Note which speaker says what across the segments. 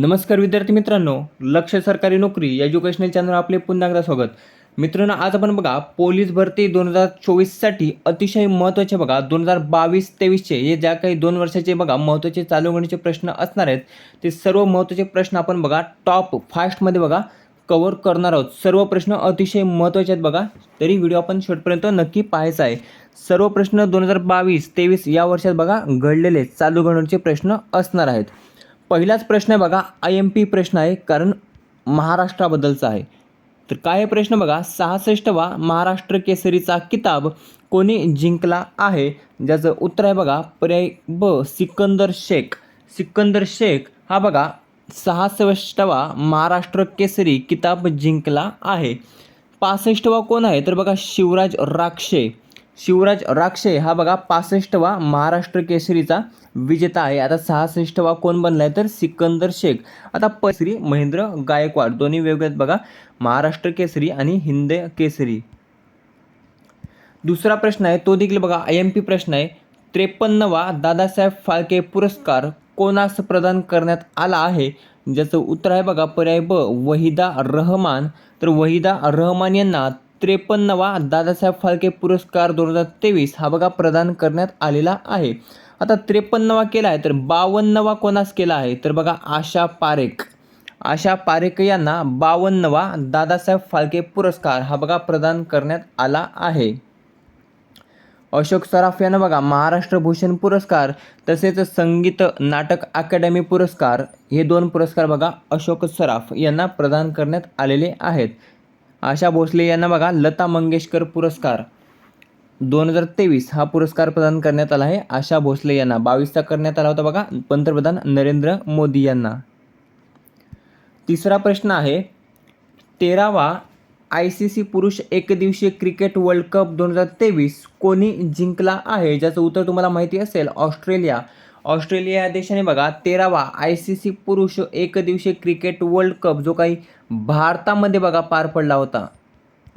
Speaker 1: नमस्कार विद्यार्थी मित्रांनो लक्ष सरकारी नोकरी एज्युकेशनल चॅनल आपले पुन्हा एकदा स्वागत. मित्रांनो आज आपण बघा पोलीस भरती दोन हजार चोवीससाठी अतिशय महत्त्वाचे बघा दोन हजार बावीस तेवीसचे हे ज्या काही दोन वर्षाचे बघा महत्त्वाचे चालू होण्याचे प्रश्न असणार आहेत ते सर्व महत्त्वाचे प्रश्न आपण बघा टॉप फास्टमध्ये बघा कवर करणार आहोत. सर्व प्रश्न अतिशय महत्त्वाचे आहेत बघा तरी व्हिडिओ आपण शेवटपर्यंत नक्की पाहायचा आहे. सर्व प्रश्न दोन हजार बावीस तेवीस या वर्षात बघा घडलेले चालू गणितचे प्रश्न असणार आहेत. पहिलाच प्रश्न आहे बघा आय एम पी प्रश्न आहे कारण महाराष्ट्राबद्दलचा आहे. तर काय प्रश्न बघा सहासष्टवा महाराष्ट्र केसरीचा किताब कोणी जिंकला आहे? ज्याचं उत्तर आहे बघा पर्याय ब सिकंदर शेख. सिकंदर शेख हा बघा सहासष्टवा महाराष्ट्र केसरी किताब जिंकला आहे. पासष्टवा कोण आहे? तर बघा शिवराज राक्षे. शिवराज राक्षे हा बघा पासष्टवा महाराष्ट्र केसरीचा विजेता आहे. आता सहासष्टवा कोण बनला आहे तर सिकंदर शेख. आता पसरी महेंद्र गायकवाड दोन्ही वेगवेगळे बघा. महाराष्ट्र केसरी आणि हिंद केसरी. दुसरा प्रश्न आहे तो देखील बघा. आय एम पी प्रश्न आहे. त्रेपन्नवा दादासाहेब फाळके पुरस्कार कोणास प्रदान करण्यात आला आहे? ज्याचं उत्तर आहे बघा पर्याय ब वहिदा रहमान. तर वहिदा रहमान यांना त्रेपन्नवा दादासाहेब फाळके पुरस्कार दोन हजार तेवीस हा बघा प्रदान करण्यात आलेला आहे. आता त्रेपन्नवा केला आहे तर बावन्नवा कोणास केला आहे? तर बघा आशा पारेख. आशा पारेख यांना बावन्नवा दादासाहेब फाळके पुरस्कार हा बघा प्रदान करण्यात आला आहे. अशोक सराफ यांना बघा महाराष्ट्र भूषण पुरस्कार तसेच संगीत नाटक अकादमी पुरस्कार हे दोन पुरस्कार बघा अशोक सराफ यांना प्रदान करण्यात आलेले आहेत. आशा भोसले यांना बघा लता मंगेशकर पुरस्कार दोन हजार तेवीस हा पुरस्कार प्रदान करण्यात आला आहे. आशा भोसले यांना बावीसचा करण्यात आला होता बघा. पंतप्रधान नरेंद्र मोदी यांना. तिसरा प्रश्न आहे तेरावा आय सी सी पुरुष एकदिवसीय क्रिकेट वर्ल्ड कप दोन हजार तेवीस कोणी जिंकला आहे? ज्याचं उत्तर तुम्हाला माहिती असेल ऑस्ट्रेलिया. ऑस्ट्रेलिया या देशाने बघा तेरावा आय सी सी पुरुष एकदिवसीय क्रिकेट वर्ल्ड कप जो काही भारतामध्ये बघा पार पडला होता.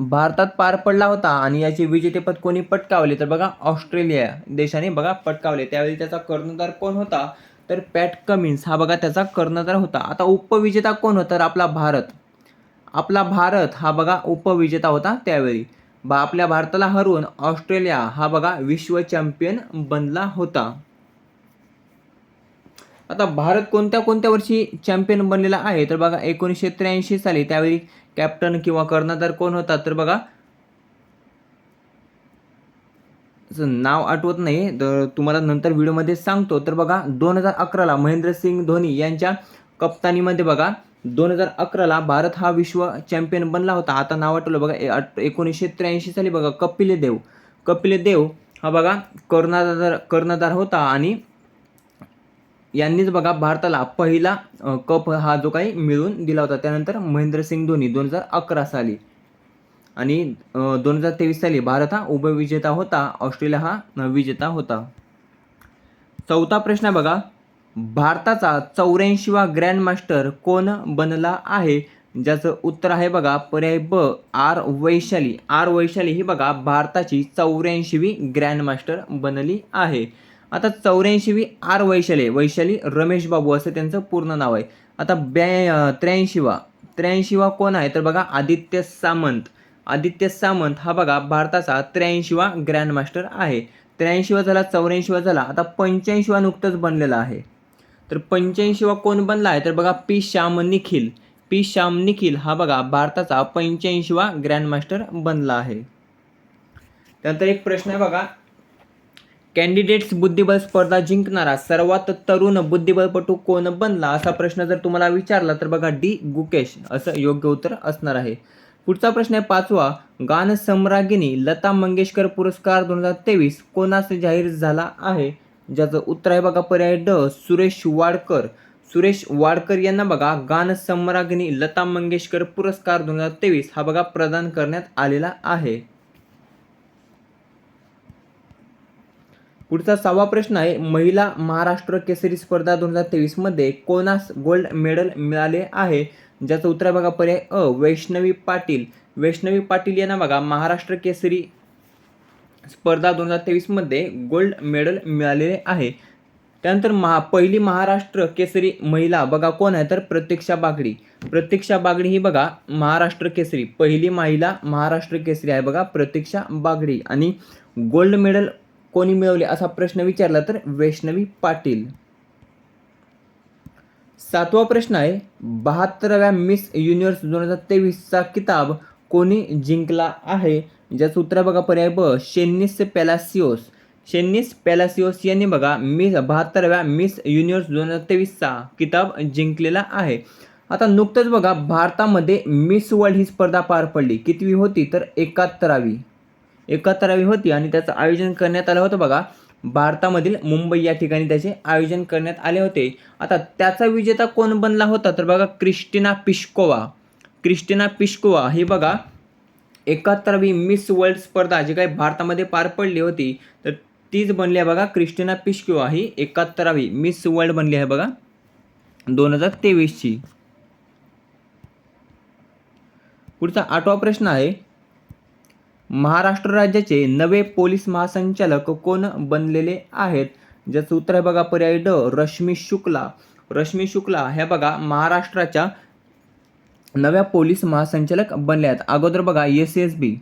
Speaker 1: भारतात पार पडला होता आणि याचे विजेतेपद कोणी पटकावले? तर बघा ऑस्ट्रेलिया देशाने बघा पटकावले. त्यावेळी त्याचा कर्णधार कोण होता? तर पॅट कमिन्स. हा बघा त्याचा कर्णधार होता. आता उपविजेता कोण होता? तर आपला भारत. आपला भारत हा बघा उपविजेता होता त्यावेळी. बा आपल्या भारताला हरवून ऑस्ट्रेलिया हा बघा विश्व चॅम्पियन बनला होता. आता भारत कोणत्या कोणत्या वर्षी चॅम्पियन बनलेला आहे? तर बघा एकोणीसशे त्र्याऐंशी साली त्यावेळी कॅप्टन किंवा कर्णधार कोण होता? तर बघा नाव आठवत नाही तर तुम्हाला नंतर व्हिडिओमध्ये सांगतो. तर बघा दोन हजार अकराला महेंद्रसिंग धोनी यांच्या कप्तानीमध्ये बघा दोन हजार अकराला भारत हा विश्व चॅम्पियन बनला होता. आता नाव आठवलं बघा ए- एकोणीसशे त्र्याऐंशी साली बघा कपिल देव कपिल देव हा बघा कर्णधार कर्णधार होता आणि यांनीच बघा भारताला पहिला कप हा जो काही मिळवून दिला होता. त्यानंतर महेंद्रसिंग धोनी दोन हजार अकरा साली आणि दोन हजार तेवीस साली भारत हा उपविजेता होता. ऑस्ट्रेलिया हा विजेता होता. चौथा प्रश्न आहे बघा. भारताचा चौऱ्याऐंशीवा ग्रँडमास्टर कोण बनला आहे? ज्याचं उत्तर आहे बघा पर्याय ब आर वैशाली. आर वैशाली ही बघा भारताची चौऱ्याऐंशीवी ग्रँडमास्टर बनली आहे. आता चौऱ्याऐंशीवी आर वैशाली वैशाली रमेश बाबू असं त्यांचं पूर्ण नाव आहे. आता ब्या त्र्याऐंशीवा त्र्याऐंशीवा कोण आहे? तर बघा आदित्य सामंत. आदित्य सामंत हा बघा भारताचा त्र्याऐंशीवा ग्रँडमास्टर आहे. त्र्याऐंशीवा झाला चौऱ्याऐंशीवा झाला आता पंच्याऐंशीवा नुकतंच बनलेला आहे. तर पंच्याऐंशीवा कोण बनला आहे? तर बघा पी श्याम निखिल. पी श्याम निखिल हा बघा भारताचा पंच्याऐंशीवा ग्रँडमास्टर बनला आहे. त्यानंतर एक प्रश्न आहे बघा कॅन्डिडेट्स बुद्धिबळ स्पर्धा जिंकणारा सर्वात तरुण बुद्धिबळपटू कोण बनला असा प्रश्न जर तुम्हाला विचारला तर बघा डी. गुकेश. असं योग्य उत्तर असणार आहे. पुढचा प्रश्न आहे पाचवा. गान सम्रागिनी लता मंगेशकर पुरस्कार दोन हजार तेवीस कोणास जाहीर झाला आहे? ज्याचं उत्तर आहे बघा पर्याय ड. सुरेश वाडकर. सुरेश वाडकर यांना बघा गान सम्रागिनी लता मंगेशकर पुरस्कार दोन हजार तेवीस हा बघा प्रदान करण्यात आलेला आहे. पुढचा सहावा प्रश्न आहे महिला महाराष्ट्र केसरी स्पर्धा दोन हजार तेवीसमध्ये कोणास गोल्ड मेडल मिळाले आहे? ज्याचं उत्तर आहे बघा पर्याय अ वैष्णवी पाटील. वैष्णवी पाटील यांना बघा महाराष्ट्र केसरी स्पर्धा दोन हजार तेवीसमध्ये गोल्ड मेडल मिळालेले आहे. त्यानंतर महा पहिली महाराष्ट्र केसरी महिला बघा कोण आहे? तर प्रत्यक्षा बागडी. प्रत्यक्षा बागडी ही बघा महाराष्ट्र केसरी. पहिली महिला महाराष्ट्र केसरी आहे बघा प्रतीक्षा बागडी. आणि गोल्ड मेडल कोणी मिळवले असा प्रश्न विचारला तर वैष्णवी पाटील. सातवा प्रश्न आहे बहात्तराव्या मिस युनिव्हर्स दोन हजार तेवीसचा किताब कोणी जिंकला आहे? ज्याचं उत्तर बघा पर्याय ब शेन्निस पॅलासिओस. शेन्निस पॅलासिओस यांनी बघा मिस बहात्तराव्या मिस युनिव्हर्स दोन हजार तेवीसचा किताब जिंकलेला आहे. आता नुकतंच बघा भारतामध्ये मिस वर्ल्ड ही स्पर्धा पार पडली. कितवी होती? तर एकाहत्तरावी. एकाहत्तरावी होती आणि त्याचं आयोजन करण्यात आलं होतं बघा. भारतामधील मुंबई या ठिकाणी त्याचे आयोजन करण्यात आले होते. आता त्याचा विजेता कोण बनला होता? तर बघा क्रिस्टिना पिश्कोवा. क्रिस्टिना पिश्कोवा ही बघा एकाहत्तरावी मिस वर्ल्ड स्पर्धा जी काही भारतामध्ये पार पडली होती तर तीच बनली आहे बघा. क्रिस्टिना पिश्कोवा ही एकाहत्तरावी मिस वर्ल्ड बनली आहे बघा दोन हजार तेवीसची. पुढचा आठवा प्रश्न आहे. महाराष्ट्र राज्याचे नवे पोलीस महासंचालक कोण बनलेले आहेत? ज्याचं उत्तर आहे बघा पर्याय ड रश्मी शुक्ला. रश्मी शुक्ला ह्या बघा महाराष्ट्राच्या नव्या पोलीस महासंचालक बनल्या आहेत. अगोदर बघा एस एस बी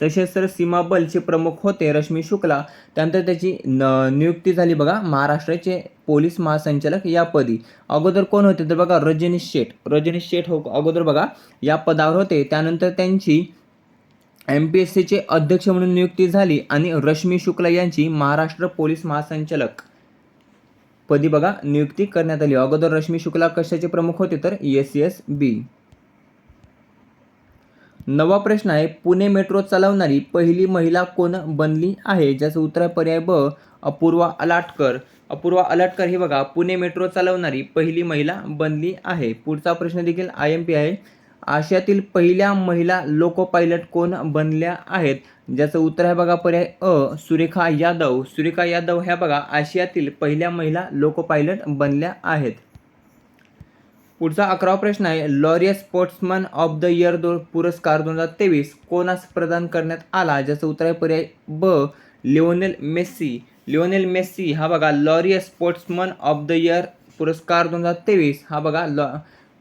Speaker 1: सशस्त्र सीमा बलचे प्रमुख होते रश्मी शुक्ला. त्यानंतर त्याची न नियुक्ती झाली बघा महाराष्ट्राचे पोलीस महासंचालक या पदी. अगोदर कोण होते? तर बघा रजनीश शेठ. रजनीश शेठ हो अगोदर बघा या पदावर होते. त्यानंतर त्यांची एम पी एस सीचे अध्यक्ष म्हणून नियुक्ती झाली आणि रश्मी शुक्ला यांची महाराष्ट्र पोलीस महासंचालक पदी बघा नियुक्ती करण्यात आली. अगोदर रश्मी शुक्ला कशाचे प्रमुख होते तर एस एस बी नवा प्रश्न आहे पुणे मेट्रो चालवणारी पहिली महिला कोण बनली आहे? ज्याचं उत्तर आहे पर्याय ब अपूर्वा अलाटकर. अपूर्वा अलाटकर हे बघा पुणे मेट्रो चालवणारी पहिली महिला बनली आहे. पुढचा प्रश्न देखील आय एम पी आहे. आशियातील पहिल्या महिला लोको पायलट कोण बनल्या आहेत? ज्याचं उत्तर आहे बघा पर्याय अ सुरेखा यादव. सुरेखा यादव ह्या बघा आशियातील पहिल्या महिला लोको पायलट बनल्या आहेत. पुढचा अकरावा प्रश्न आहे Laureus sportsman of the year दो पुरस्कार दोन हजार तेवीस कोणास प्रदान करण्यात आला? ज्याचं उत्तर आहे पर्याय ब लिओनेल मेस्सी. लिओनेल मेस्सी हा बघा Laureus sportsman of the year पुरस्कार दोन हजार तेवीस. हा बघा लॉ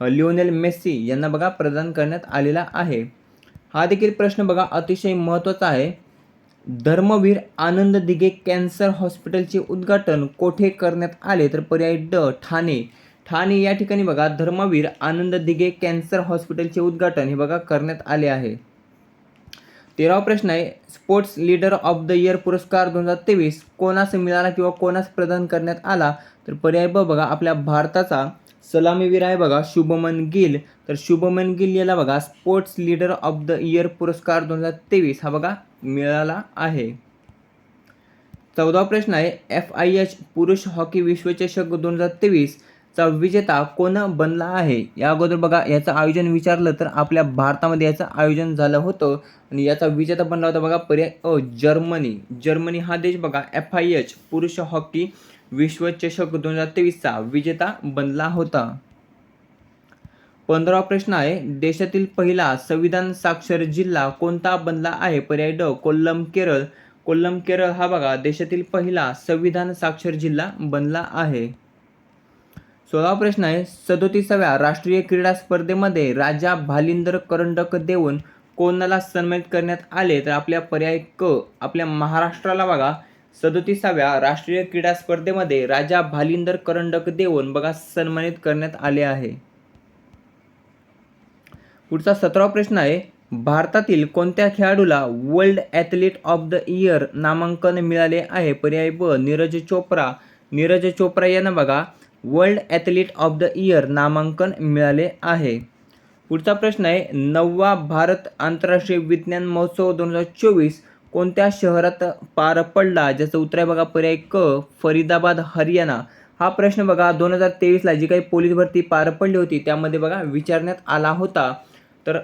Speaker 1: लिओनेल मेस्सी यांना बघा प्रदान करण्यात आलेला आहे. हा देखील प्रश्न बघा अतिशय महत्त्वाचा आहे. धर्मवीर आनंद दिघे कॅन्सर हॉस्पिटलचे उद्घाटन कोठे करण्यात आले? तर पर्याय ड ठाणे. ठाणे या ठिकाणी बघा धर्मवीर आनंद दिघे कॅन्सर हॉस्पिटलचे उद्घाटन हे बघा करण्यात आले आहे. तेरावा प्रश्न आहे sports leader of the year पुरस्कार दोन हजार तेवीस कोणास मिळाला किंवा कोणास प्रदान करण्यात आला? तर पर्याय ब बघा आपल्या भारताचा सलामीवीर आहे बघा शुभमन गिल. तर शुभमन गिल याला बघा sports leader of the year पुरस्कार दोन हजार तेवीस हा बघा मिळाला आहे. चौदा प्रश्न आहे एफ आय एच पुरुष हॉकी विश्वचषक दोन हजार तेवीस चा विजेता कोण बनला आहे? या अगोदर बघा याचं आयोजन विचारलं तर आपल्या भारतामध्ये याचं आयोजन झालं होतं. आणि याचा विजेता बनला होता बघा पर्याय अ जर्मनी. जर्मनी हा देश बघा एफ आय एच पुरुष हॉकी विश्वचषक दोन हजार तेवीसचा विजेता बनला होता. पंधरावा प्रश्न आहे देशातील पहिला संविधान साक्षर जिल्हा कोणता बनला आहे? पर्याय ड कोल्लम केरळ. कोल्लम केरळ हा बघा देशातील पहिला संविधान साक्षर जिल्हा बनला आहे. सोळावा प्रश्न आहे सदोतीसाव्या राष्ट्रीय क्रीडा स्पर्धेमध्ये राजा भालिंदर करंडक देऊन कोणाला सन्मानित करण्यात आले? तर आपल्या पर्याय क आपल्या महाराष्ट्राला बघा. सदोतीसाव्या राष्ट्रीय क्रीडा स्पर्धेमध्ये राजा भालिंदर करंडक देऊन बघा सन्मानित करण्यात आले आहे. पुढचा सतरावा प्रश्न आहे भारतातील कोणत्या खेळाडूला world athlete of the year नामांकन मिळाले आहे? पर्याय ब नीरज चोप्रा. नीरज चोप्रा यांना बघा. World athlete of the year नामांकन मिळाले आहे. पुढचा प्रश्न आहे नववा भारत आंतरराष्ट्रीय विज्ञान महोत्सव दोन हजार चोवीस कोणत्या शहरात पार पडला? ज्याचं उत्तर आहे बघा पर्याय क फरीदाबाद हरियाणा. हा प्रश्न बघा दोन हजार तेवीसला जी काही पोलीस भरती पार पडली होती त्यामध्ये बघा विचारण्यात आला होता. तर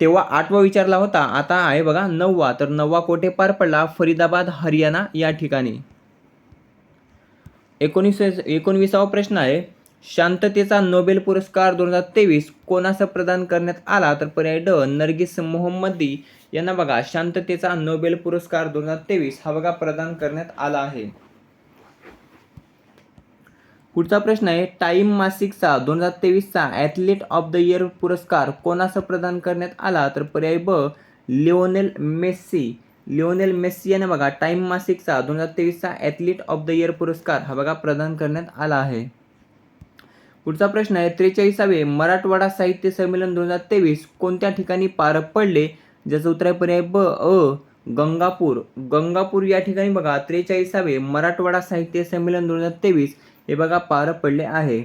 Speaker 1: तेव्हा आठवा विचारला होता आता आहे बघा नववा. तर नववा कोठे पार पडला? फरीदाबाद हरियाणा या ठिकाणी. एकोणीस एकोणविसावा प्रश्न आहे शांततेचा नोबेल पुरस्कार दोन हजार तेवीस कोणास प्रदान करण्यात आला? तर पर्याय ड नर्गिस मोहम्मदी. यांना बघा शांततेचा नोबेल पुरस्कार दोन हजार तेवीस हा बघा प्रदान करण्यात आला आहे. पुढचा प्रश्न आहे टाइम मासिकचा दोन हजार तेवीसचा ॲथलीट ऑफ द इयर पुरस्कार कोणास प्रदान करण्यात आला? तर पर्याय ब लिओनेल मेस्सी. लिओनेल मेस्सी याने बघा टाईम मासिकचा दोन हजार तेवीसचा ॲथलीट ऑफ द इयर पुरस्कार हा बघा प्रदान करण्यात आला आहे. पुढचा प्रश्न आहे त्रेचाळीसावे मराठवाडा साहित्य संमेलन दोन हजार तेवीस कोणत्या ठिकाणी पार पडले? ज्याचं उत्तर आहे पर्याय ब अ गंगापूर. गंगापूर या ठिकाणी बघा त्रेचाळीसावे मराठवाडा साहित्य संमेलन दोन हजार तेवीस हे बघा पार पडले आहे.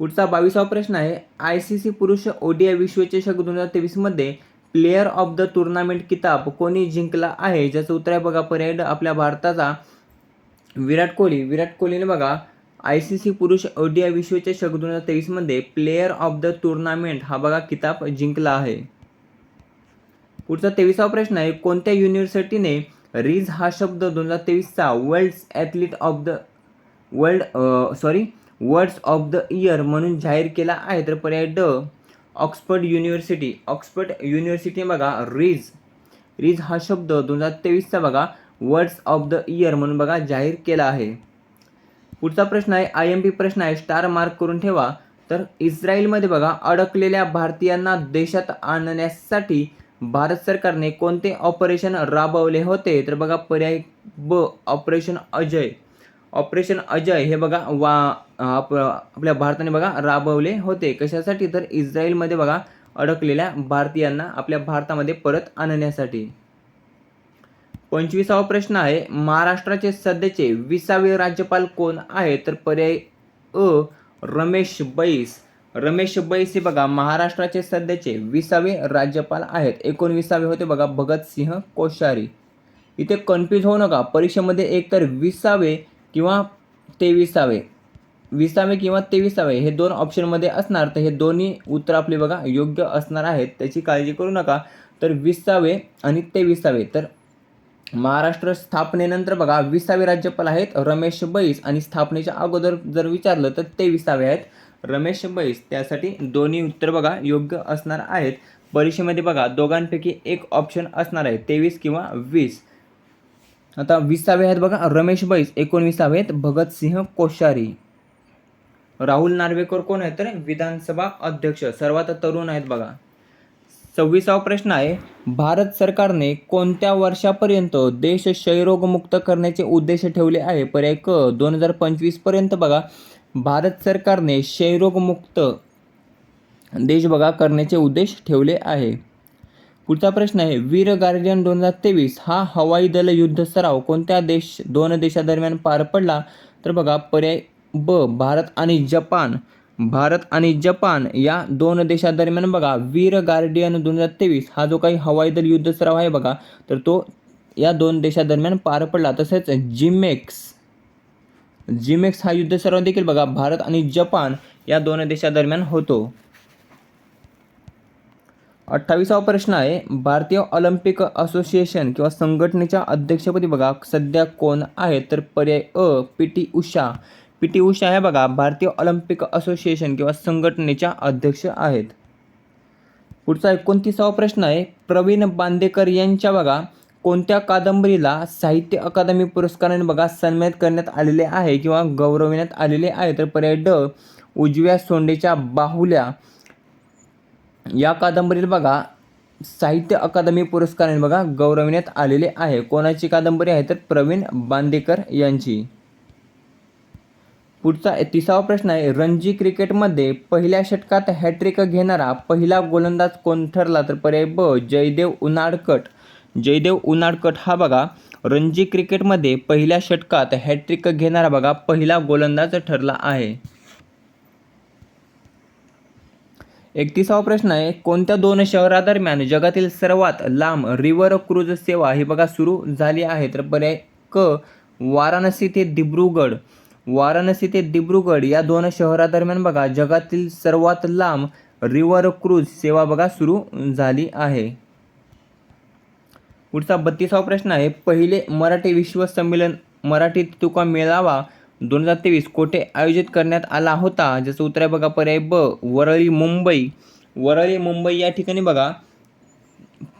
Speaker 1: पुढचा बावीसावा प्रश्न आहे आय सी सी पुरुष ओडिया विश्वचषक दोन हजार तेवीसमध्ये प्लेयर ऑफ द टुर्नामेंट किताब कोणी जिंकला आहे? ज्याचं उत्तर आहे बघा पर्याय ड, आपल्या भारताचा विराट कोहली. विराट कोहलीने बघा आय सी सी पुरुष ओडिया विश्वचषक दोन हजार तेवीसमध्ये प्लेयर ऑफ द टुर्नामेंट हा बघा किताब जिंकला आहे. पुढचा तेवीसावा प्रश्न आहे कोणत्या युनिव्हर्सिटीने रिज हा शब्द दोन हजार तेवीसचा world athlete of the world sorry words of the year म्हणून जाहीर केला आहे? तर पर्याय ड ऑक्सफर्ड युनिव्हर्सिटी ऑक्सफर्ड युनिव्हर्सिटी बघा रिज. रिज हा शब्द दोन हजार तेवीसचा बघा वर्ड्स ऑफ द इयर म्हणून बघा जाहीर केला आहे. पुढचा प्रश्न आहे आय एम पी प्रश्न आहे स्टार मार्क करून ठेवा. तर इस्रायलमध्ये बघा अडकलेल्या भारतीयांना देशात आणण्यासाठी भारत सरकारने कोणते ऑपरेशन राबवले होते? तर बघा पर्याय ब ऑपरेशन अजय. ऑपरेशन अजय हे बघा वा आप आपल्या भारताने बघा राबवले होते. कशासाठी? तर इस्रायलमध्ये बघा अडकलेल्या भारतीयांना आपल्या भारतामध्ये परत आणण्यासाठी. पंचवीसावा प्रश्न आहे महाराष्ट्राचे सध्याचे विसावे राज्यपाल कोण आहे तर पर्याय अ रमेश बैस. रमेश बैस हे बघा महाराष्ट्राचे सध्याचे विसावे राज्यपाल आहेत. एकोणविसावे होते बघा भगतसिंह कोश्यारी. इथे कन्फ्यूज होऊ नका. परीक्षेमध्ये एकतर विसावे किंवा तेविसावे. विसावे किंवा तेविसावे हे दोन ऑप्शनमध्ये असणार तर हे दोन्ही उत्तर आपले बघा योग्य असणार आहेत. त्याची काळजी करू नका. तर विसावे आणि तेविसावे. तर महाराष्ट्र स्थापनेनंतर बघा विसावे राज्यपाल आहेत रमेश बैस आणि स्थापनेच्या अगोदर जर विचारलं तर तेवीसावे आहेत रमेश बैस. त्यासाठी दोन्ही उत्तर बघा योग्य असणार आहेत. परीक्षेमध्ये बघा दोघांपैकी एक ऑप्शन असणार आहे तेवीस किंवा वीस. आता विसावे आहेत बघा रमेश बैस एकोणविसावे आहेत भगतसिंह कोश्यारी. राहुल नार्वेकर कोण आहेत तर विधानसभा अध्यक्ष सर्वात तरुण आहेत बघा. सव्वीसावा प्रश्न आहे भारत सरकारने कोणत्या वर्षापर्यंत देश क्षयरोगमुक्त करण्याचे उद्देश ठेवले आहे? पर्याय क दोन हजार पंचवीसपर्यंत बघा. भारत सरकारने क्षयरोगमुक्त देश बघा करण्याचे उद्देश ठेवले आहे. पुढचा प्रश्न आहे वीर गार्डियन दोन हजार तेवीस हा हवाई दल युद्ध सराव कोणत्या देश दोन देशादरम्यान पार पडला? तर बघा पर्याय ब भारत आणि जपान. भारत आणि जपान या दोन देशादरम्यान बघा वीर गार्डियन दोन हजार तेवीस हा जो काही हवाई दल युद्ध सराव आहे बघा तर तो या दोन देशादरम्यान पार पडला. तसेच जिमेक्स. जिमेक्स हा युद्ध सराव देखील बघा भारत आणि जपान या दोन देशादरम्यान होतो. अठ्ठावीसावा प्रश्न आहे भारतीय ऑलिम्पिक असोसिएशन किंवा संघटनेच्या अध्यक्षपदी बघा सध्या कोण आहे? तर पर्याय अ P T Usha. P T Usha हे बघा भारतीय ऑलिम्पिक असोसिएशन किंवा संघटनेच्या अध्यक्ष आहेत. पुढचा एकोणतीसावा प्रश्न आहे प्रवीण बांदेकर यांच्या बघा कोणत्या कादंबरीला साहित्य अकादमी पुरस्काराने बघा सन्मानित करण्यात आलेले आहे किंवा गौरविण्यात आलेले आहे? तर पर्याय ड उजव्या सोंडेच्या बाहुल्या. या कादंबरीत बघा साहित्य अकादमी पुरस्काराने बघा गौरविण्यात आलेले आहे. कोणाची कादंबरी आहे तर प्रवीण बांदेकर यांची. पुढचा तिसावा प्रश्न आहे रणजी क्रिकेटमध्ये पहिल्या षटकात हॅट्रिक घेणारा पहिला गोलंदाज कोण ठरला तर पर्याय ब जयदेव उनाडकट जयदेव उनाडकट हा बघा रणजी क्रिकेटमध्ये पहिल्या षटकात हॅट्रिक घेणारा बघा पहिला गोलंदाज ठरला आहे. एकतीसावा प्रश्न आहे कोणत्या दोन शहरादरम्यान जगातील सर्वात लांब रिव्हर क्रूज सेवा ही बघा सुरू झाली आहे. तर पर्याय क वाराणसी ते दिब्रुगड. वाराणसी ते दिब्रुगड या दोन शहरादरम्यान बघा जगातील सर्वात लांब रिव्हर क्रूज सेवा बघा सुरू झाली आहे. पुढचा बत्तीसावा प्रश्न आहे पहिले मराठी विश्व संमेलन मराठी तुका मेळावा दोन हजार तेवीस कोठे आयोजित करण्यात आला होता? ज्याचं उत्तर आहे बघा पर्याय ब वरळी मुंबई. वरळी मुंबई या ठिकाणी बघा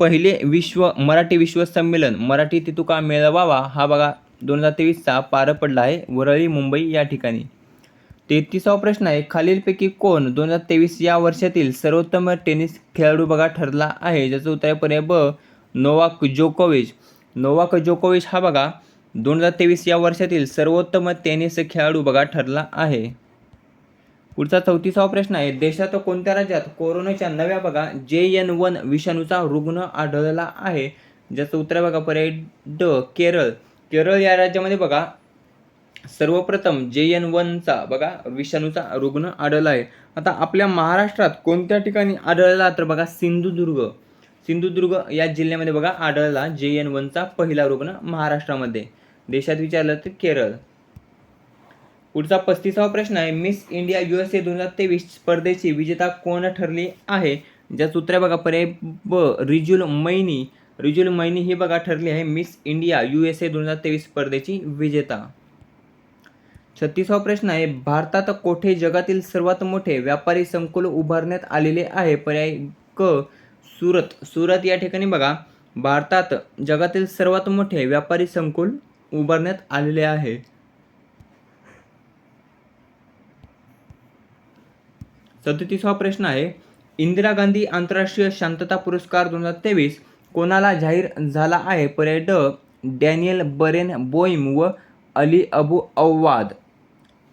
Speaker 1: पहिले विश्व मराठी विश्व संमेलन. मराठी तितुका मेळवावा हा बघा दोन हजार तेवीसचा पार पडला आहे वरळी मुंबई या ठिकाणी. तेहतीसावा प्रश्न आहे खालीलपैकी कोण दोन हजार तेवीस या वर्षातील सर्वोत्तम टेनिस खेळाडू बघा ठरला आहे? ज्याचं उत्तर आहे पर्याय ब नोवाक जोकोविच. नोवाक जोकोविच हा बघा दोन हजार तेवीस या वर्षातील सर्वोत्तम टेनिस खेळाडू बघा ठरला आहे. पुढचा चौतीसावा प्रश्न आहे. देशात कोणत्या राज्यात कोरोनाच्या नव्या बघा जे एन वन विषाणूचा रुग्ण आढळला आहे? ज्याचं उत्तर बघा पर्याय ड केरळ. केरळ या राज्यामध्ये बघा सर्वप्रथम जे एन वनचा बघा विषाणूचा रुग्ण आढळला आहे. आता आपल्या महाराष्ट्रात कोणत्या ठिकाणी आढळला तर बघा सिंधुदुर्ग. सिंधुदुर्ग या जिल्ह्यामध्ये बघा आढळला जे एन वनचा पहिला रुग्ण महाराष्ट्रामध्ये. देशात विचारलं तर केरळ. पुढचा पस्तीसावा प्रश्न आहे Miss India U S A दोन हजार तेवीस स्पर्धेची विजेता कोण ठरली आहे? ज्याचं उत्तर बघा पर्याय ब रिजुल मैनी. रिजुल मैनी ही बघा ठरली आहे Miss India U S A दोन हजार तेवीस स्पर्धेची विजेता. छत्तीसावा प्रश्न आहे भारतात कोठे जगातील सर्वात मोठे व्यापारी संकुल उभारण्यात आलेले आहे? पर्याय क सुरत. सुरत या ठिकाणी बघा भारतात जगातील सर्वात मोठे व्यापारी संकुल उभारण्यात आलेले आहे. सदतीसावा प्रश्न आहे इंदिरा गांधी आंतरराष्ट्रीय शांतता पुरस्कार दोन हजार तेवीस कोणाला जाहीर झाला आहे? पर्याय ड डॅनियल बरेन बोईम व अली अबू अव्वाद.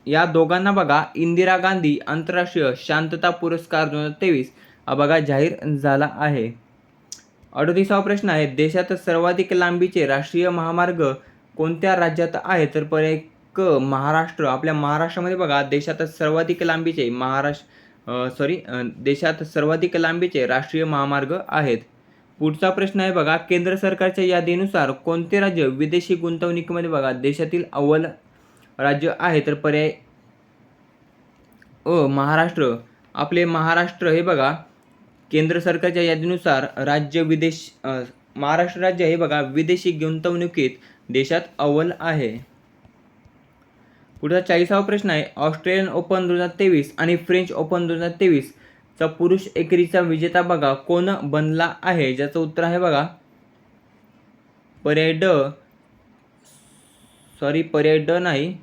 Speaker 1: या दोघांना बघा इंदिरा गांधी आंतरराष्ट्रीय शांतता पुरस्कार दोन हजार तेवीस हा बघा जाहीर झाला आहे. अडतीसावा प्रश्न आहे देशात सर्वाधिक लांबीचे राष्ट्रीय महामार्ग कोणत्या राज्यात आहे तर पर्याय क महाराष्ट्र आपल्या महाराष्ट्रामध्ये बघा देशात सर्वाधिक लांबीचे महाराष्ट्र सॉरी देशात सर्वाधिक लांबीचे राष्ट्रीय महामार्ग आहेत. पुढचा प्रश्न आहे बघा केंद्र सरकारच्या यादीनुसार कोणते राज्य विदेशी गुंतवणुकीमध्ये बघा देशातील अव्वल राज्य आहे तर पर्याय अ महाराष्ट्र. आपले महाराष्ट्र हे बघा केंद्र सरकारच्या यादीनुसार राज्य विदेश महाराष्ट्र राज्य हे बघा विदेशी गुंतवणुकीत देशात अव्वल आहे. पुढचा चाळीसावा प्रश्न आहे ऑस्ट्रेलियन ओपन दोन हजार तेवीस आणि फ्रेंच ओपन दोन हजार तेवीसचा पुरुष एकेरीचा विजेता बघा कोण बनला आहे? ज्याचं उत्तर आहे बघा पर्याय ड सॉरी पर्याय ड नाही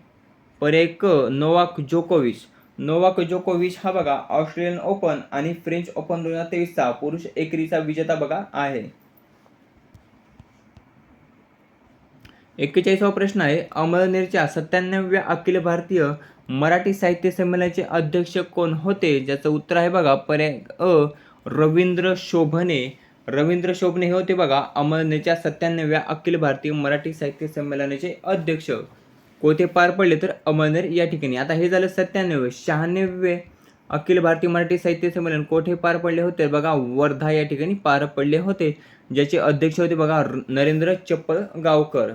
Speaker 1: पर्याय क नोवाक जोकोविच. नोवाक जोकोविच हा बघा ऑस्ट्रेलियन ओपन आणि फ्रेंच ओपन दोन हजार तेवीसचा पुरुष एकेरीचा विजेता बघा आहे. एक्केचाळीसावा प्रश्न आहे. अमळनेरच्या सत्त्याण्णव्या अखिल भारतीय मराठी साहित्य संमेलनाचे अध्यक्ष कोण होते? ज्याचं उत्तर आहे बघा पर्याय अ रवींद्र शोभने रवींद्र शोभने हे होते बघा अमळनेरच्या सत्त्याण्णव्या अखिल भारतीय मराठी साहित्य संमेलनाचे अध्यक्ष. कोठे पार पडले तर अमळनेर या ठिकाणी. आता हे झालं सत्त्याण्णव शहाण्णवे अखिल भारतीय मराठी साहित्य संमेलन कोठे पार पडले होते? बघा वर्धा या ठिकाणी पार पडले होते. ज्याचे अध्यक्ष होते बघा नरेंद्र चप्पल गावकर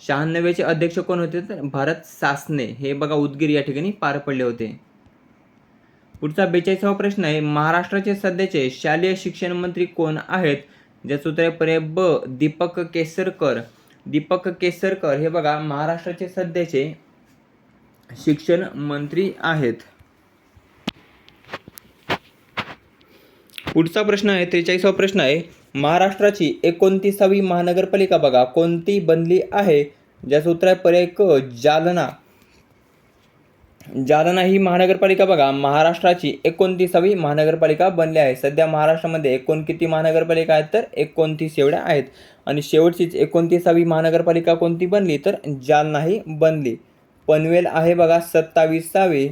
Speaker 1: शहाण्णवेचे अध्यक्ष कोण होते? तर भारत सासने हे बघा उदगीर या ठिकाणी पार पडले होते. पुढचा बेचाळीसावा प्रश्न आहे महाराष्ट्राचे सध्याचे शालेय शिक्षण मंत्री कोण आहेत? ज्याचं उत्तर आहे पर्याय ब दीपक केसरकर. दीपक केसरकर हे बघा महाराष्ट्राचे सध्याचे शिक्षण मंत्री आहेत. पुढचा प्रश्न आहे त्रेचाळीसावा प्रश्न आहे महाराष्ट्राची एकोणतीसावी महानगरपालिका बघा कोणती बनली आहे? ज्याचं उत्तर आहे पर्याय क जालना. जालना ही महानगरपालिका बघा महाराष्ट्राची एकोणतीसावी महानगरपालिका बनली आहे. सध्या महाराष्ट्रामध्ये एकूण किती महानगरपालिका आहेत? तर एकोणतीस एवढ्या आहेत. आणि शेवटचीच एकोणतीसावी महानगरपालिका कोणती बनली? तर जालना ही बनली. पनवेल आहे बघा सत्तावीसावी.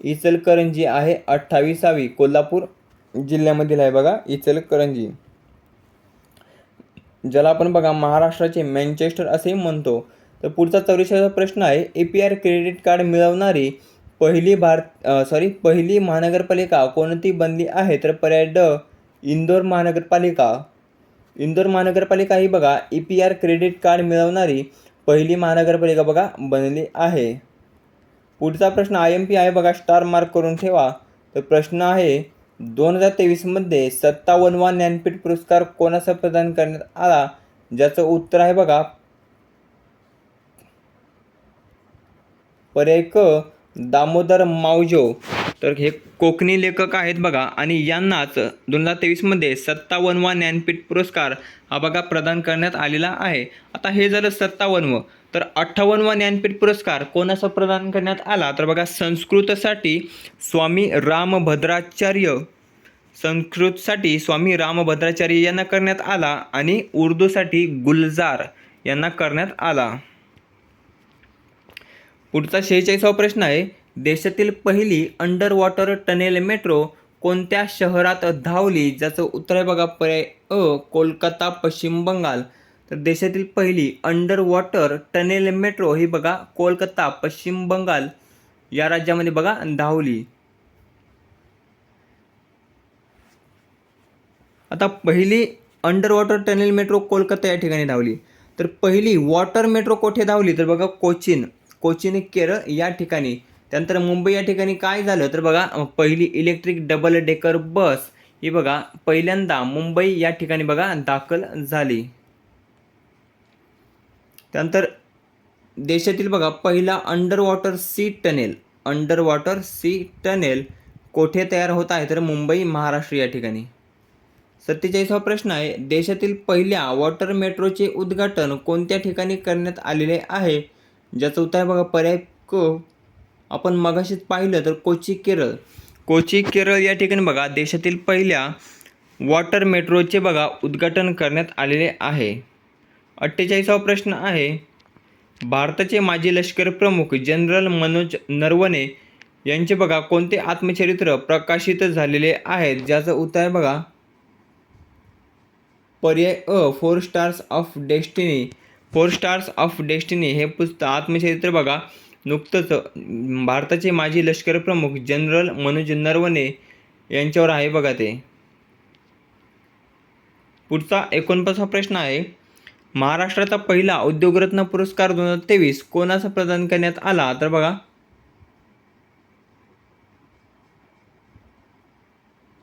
Speaker 1: इचलकरंजी आहे अठ्ठावीसावी. कोल्हापूर जिल्ह्यामधील आहे बघा इचलकरंजी. ज्याला आपण बघा महाराष्ट्राचे मँचेस्टर असेही म्हणतो तर पुढचा चौवेचाळीसा प्रश्न आहे A P R credit card मिळवणारी पहिली भारत सॉरी पहिली महानगरपालिका कोणती बनली आहे? तर पर्याय ड इंदोर महानगरपालिका. इंदोर महानगरपालिका ही बघा E P R credit card मिळवणारी पहिली महानगरपालिका बघा बनली आहे. पुढचा प्रश्न आय एम पी आहे बघा स्टार मार्क करून ठेवा. तर प्रश्न आहे दोन हजार तेवीसमध्ये सत्तावन्नवा ज्ञानपीठ पुरस्कार कोणाचा प्रदान करण्यात आला? ज्याचं उत्तर आहे बघा. पर्याय क. दामोदर मावजो. तर हे कोकणी लेखक आहेत बघा आणि यांनाच दोन हजार तेवीसमध्ये सत्तावन्नवा ज्ञानपीठ पुरस्कार हा बघा प्रदान करण्यात आलेला आहे. आता हे झालं सत्तावन्न तर अठ्ठावन्नवा ज्ञानपीठ पुरस्कार कोणाचा प्रदान करण्यात आला? तर बघा संस्कृतसाठी स्वामी रामभद्राचार्य संस्कृतसाठी स्वामी रामभद्राचार्य यांना करण्यात आला आणि उर्दूसाठी गुलजार यांना करण्यात आला. पुढचा शेहेचाळीसावा प्रश्न आहे देशातील पहिली अंडर वॉटर टनेल मेट्रो कोणत्या शहरात धावली? ज्याचं उत्तर आहे बघा पर्याय अ कोलकाता पश्चिम बंगाल. तर देशातील पहिली अंडर वॉटर टनेल मेट्रो ही बघा कोलकाता पश्चिम बंगाल या राज्यामध्ये बघा धावली. आता पहिली under water tunnel metro Kolkata या ठिकाणी धावली. तर पहिली वॉटर मेट्रो कोठे धावली? तर बघा कोचीन. कोचीन केरळ या ठिकाणी. त्यानंतर मुंबई या ठिकाणी काय झालं? तर बघा पहिली इलेक्ट्रिक डबल डेकर बस ही बघा पहिल्यांदा मुंबई या ठिकाणी बघा दाखल झाली. त्यानंतर देशातील बघा पहिला under water sea tunnel under water sea tunnel कोठे तयार होत आहे? तर मुंबई महाराष्ट्र या ठिकाणी. सत्तेचाळीसावा प्रश्न आहे देशातील पहिल्या वॉटर मेट्रोचे उद्घाटन कोणत्या ठिकाणी करण्यात आलेले आहे? ज्याचं उत्तर आहे बघा पर्याय क. आपण मगाशीच पाहिलं तर कोची केरळ. कोची केरळ या ठिकाणी बघा देशातील पहिल्या वॉटर मेट्रोचे बघा उद्घाटन करण्यात आलेले आहे. अठ्ठेचाळीसावा प्रश्न आहे. भारताचे माजी लष्कर प्रमुख जनरल मनोज नरवणे यांचे बघा कोणते आत्मचरित्र प्रकाशित झालेले आहेत? ज्याचं उत्तर आहे बघा. पर्याय अ four stars of destiny. Four stars of destiny हे पुस्तक आत्मचरित्र बघा. नुकतंच भारताचे माजी लष्कर प्रमुख जनरल मनोज नरवणे यांच्यावर आहे बघा ते. पुढचा एकोणपन्नासा प्रश्न आहे. महाराष्ट्राचा पहिला उद्योगरत्न पुरस्कार दोन हजार तेवीस कोणाचा प्रदान करण्यात आला? तर बघा.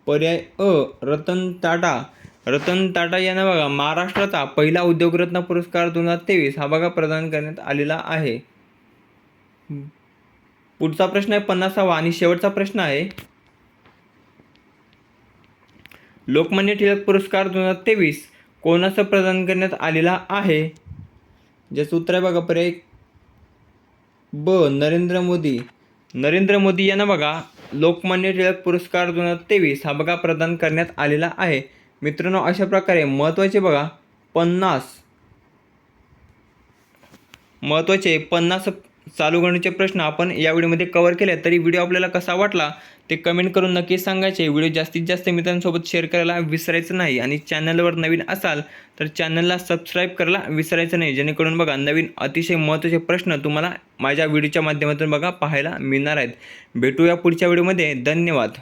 Speaker 1: पर्याय अ रतन टाटा. रतन टाटा यांना बघा महाराष्ट्राचा पहिला उद्योगरत्न पुरस्कार दोन हजार तेवीस हा बघा प्रदान करण्यात आलेला आहे. पुढचा प्रश्न आहे पन्नासावा आणि शेवटचा प्रश्न आहे. लोकमान्य टिळक पुरस्कार दोन हजार तेवीस कोणास प्रदान करण्यात आलेला आहे? ज्याचं उत्तर आहे बघा पर्याय ब. नरेंद्र मोदी. नरेंद्र मोदी यांना बघा लोकमान्य टिळक पुरस्कार दोन हजार तेवीस हा बघा प्रदान करण्यात आलेला आहे. मित्रांनो अशा प्रकारे महत्त्वाचे बघा पन्नास. महत्त्वाचे पन्नास चालू गणितचे प्रश्न आपण या व्हिडिओमध्ये कव्हर केले. तरी व्हिडिओ आपल्याला कसा वाटला ते कमेंट करून नक्कीच सांगायचे. व्हिडिओ जास्तीत जास्त मित्रांसोबत शेअर करायला विसरायचं नाही. आणि चॅनलवर नवीन असाल तर चॅनलला सबस्क्राईब करायला विसरायचं नाही. जेणेकरून बघा नवीन अतिशय महत्त्वाचे प्रश्न तुम्हाला माझ्या व्हिडिओच्या माध्यमातून बघा पाहायला मिळणार आहेत. भेटूया पुढच्या व्हिडिओमध्ये. धन्यवाद.